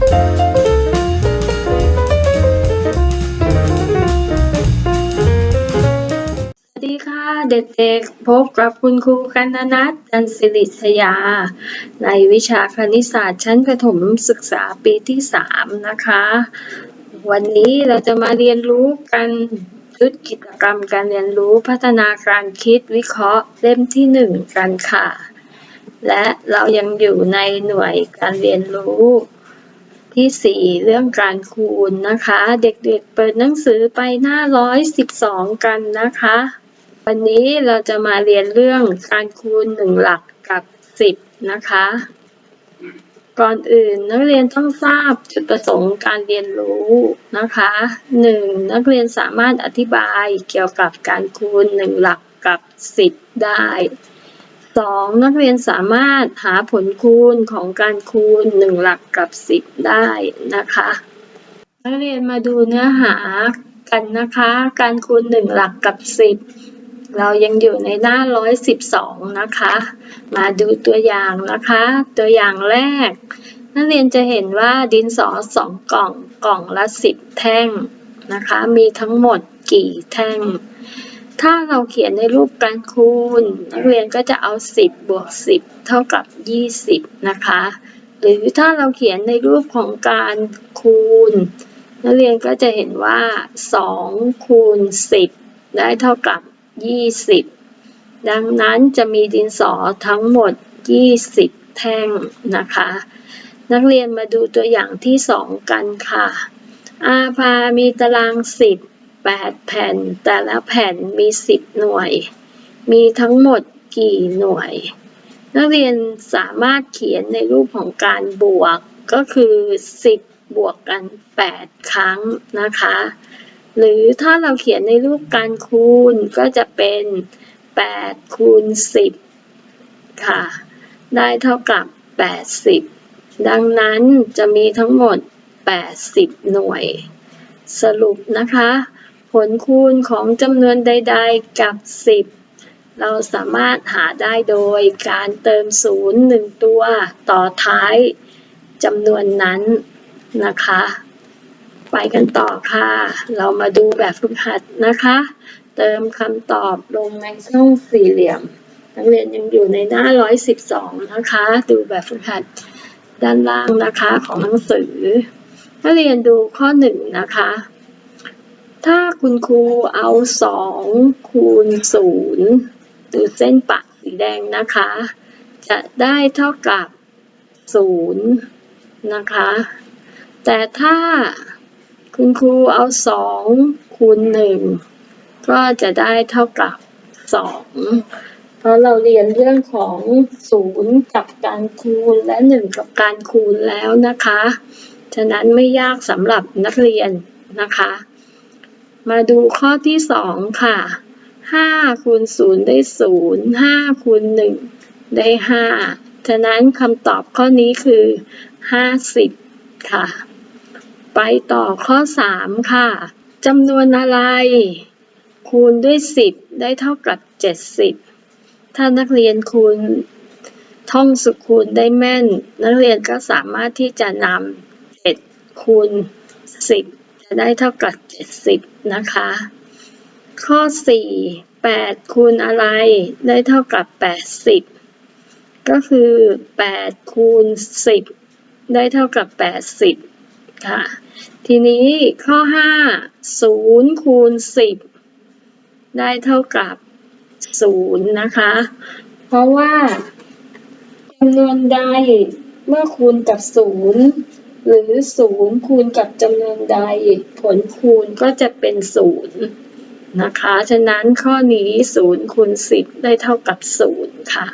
สวัสดีค่ะเด็กๆ พบกับคุณครูกันนนัทจันสิริชยา ในวิชาคณิตศาสตร์ชั้นประถมศึกษาปีที่ 3 นะคะ วันนี้เราจะมาเรียนรู้กันชุดกิจกรรมการเรียนรู้พัฒนาการคิดวิเคราะห์เล่มที่ 1 กันค่ะ และเรายังอยู่ในหน่วยการเรียนรู้ ที่ 4 เรื่องการคูณนะคะ เด็กๆเปิดหนังสือไปหน้า 112 กันนะคะ วันนี้เราจะมาเรียนเรื่องการคูณ 1 หลักกับ 10 นะคะ ก่อนอื่นนักเรียนต้องทราบจุดประสงค์การเรียนรู้นะคะ 1. นักเรียนสามารถอธิบายเกี่ยวกับการคูณ 1 หลักกับ 10 ได้ 2. นักเรียนสามารถหาผลคูณของการคูณ 1 หลักกับ 10 ได้นะคะ นักเรียนมาดูเนื้อหากันนะคะ การคูณ 1 หลักกับ 10 เรายังอยู่ในหน้า 112 นะคะ มาดูตัวอย่างนะคะ ตัวอย่างแรก นักเรียนจะเห็นว่าดินสอ2กล่องกล่องละ 10 แท่งนะคะ มีทั้งหมดกี่แท่ง ถ้าเราเขียนในรูปการคูณ นักเรียนก็จะเอา 10 บวก 10 เท่ากับ 20 นะคะ หรือถ้าเราเขียนในรูปของการคูณ นักเรียนก็จะเห็นว่า 2 คูณ 10 ได้เท่ากับ 20 ดังนั้นจะมีดินสอทั้งหมด 20 แท่งนะคะ นักเรียนมาดูตัวอย่างที่ 2 กันค่ะ อาภามีตาราง 10 8 แผ่น แต่ละแผ่นมี 10 หน่วย มีทั้งหมดกี่หน่วย นักเรียนสามารถเขียนในรูปของการบวกก็คือ 10 บวกกัน 8 ครั้งนะคะ หรือถ้าเราเขียนในรูปการคูณก็จะเป็น 8 คูณ 10 ค่ะ ได้เท่ากับ 80 ดังนั้นจะมีทั้งหมด 80 หน่วย สรุปนะคะ ผลคูณของจำนวนใด ๆ กับ 10 เราสามารถหาได้โดยการเติมศูนย์หนึ่งตัวต่อท้ายจำนวนนั้นนะคะ ไปกันต่อค่ะ เรามาดูแบบฝึกหัดนะคะ เติมคำตอบลงในช่องสี่เหลี่ยม นักเรียนยังอยู่ในหน้า 112 นะคะ ดูแบบฝึกหัดด้านล่างนะคะของหนังสือ นักเรียนดูข้อหนึ่งนะคะ ถ้าคุณครูเอา 2 คูณ 0 หรือเส้นปะสีแดงนะคะ จะได้เท่ากับ 0 นะคะ แต่ถ้าคุณครูเอา 2 คูณ 1 ก็จะได้เท่ากับ 2 เพราะเราเรียนเรื่องของ 0 กับการคูณและ 1 กับการคูณแล้วนะคะ ฉะนั้นไม่ยากสำหรับนักเรียนนะคะ มาดูข้อที่ 2 ค่ะ 5คูณ0ได้ 0 5คูณ1ได้ 5 ฉะนั้นคำตอบข้อนี้คือ 50 ค่ะ ไปต่อข้อ 3 ค่ะจำนวนอะไร คูณด้วย 10 ได้เท่ากับ 70 ถ้านักเรียนคูณท่องสุคูณได้แม่น นักเรียนก็สามารถที่จะนำ7คูณ10 จะได้เท่ากับ 70 นะคะ ข้อ 4 8 คูณอะไรได้เท่ากับ 80 ก็คือ 8 คูณ 10 ได้เท่ากับ 80 ค่ะ ทีนี้ข้อ 5 0 คูณ 10 ได้เท่ากับ 0 นะคะ เพราะว่าจำนวนใดเมื่อคูณกับ 0 หรือ 0 คูณกับจำนวนใด ผลคูณก็จะเป็น 0 นะคะ ฉะนั้นข้อนี้ 0 คูณ 10 ได้เท่ากับ 0 ค่ะ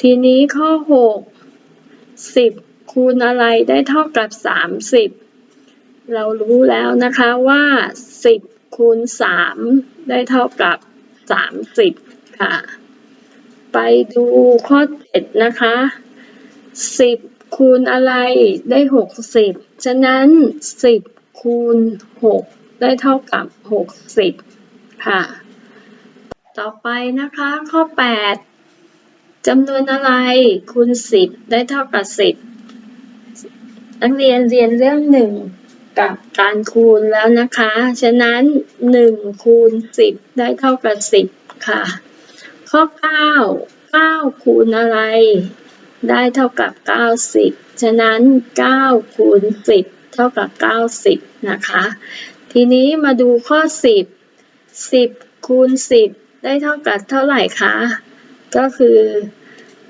ทีนี้ข้อ 6 10 คูณอะไรได้เท่ากับ 30 เรารู้แล้วนะคะว่า 10 คูณ 3 ได้เท่ากับ 30 ค่ะ ไปดูข้อ 7 นะคะ 10 คูณอะไรได้60ฉะนั้น10คูณ6ได้เท่ากับ60ค่ะ ต่อไปนะคะข้อ8จำนวนอะไรคูณ10ได้เท่ากับ10นักเรียนเรียนเรื่องหนึ่งกับการคูณแล้วนะคะ ฉะนั้นหนึ่งคูณสิบได้เท่ากับสิบค่ะ ข้อเก้าเก้าคูณอะไร ได้เท่ากับเก้าสิบฉะนั้นเก้าคูณสิบเท่ากับเก้าสิบนะคะ ทีนี้มาดูข้อสิบสิบคูณสิบได้เท่ากับเท่าไหร่คะ ก็คือ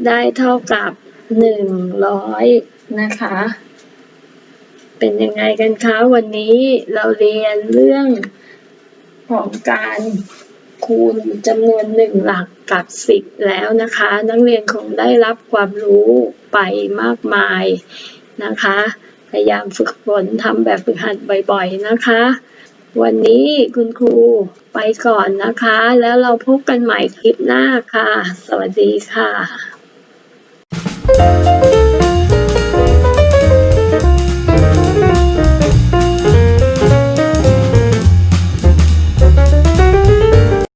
ได้เท่ากับหนึ่งร้อยนะคะ เป็นยังไงกันคะ วันนี้เราเรียนเรื่องของการ คูณจำนวนหนึ่งหลักกับสิบแล้วนะคะ นักเรียนคงได้รับความรู้ไปมากมายนะคะ พยายามฝึกฝนทำแบบฝึกหัดบ่อยๆนะคะ วันนี้คุณครูไปก่อนนะคะ แล้วเราพบกันใหม่คลิปหน้าค่ะ สวัสดีค่ะ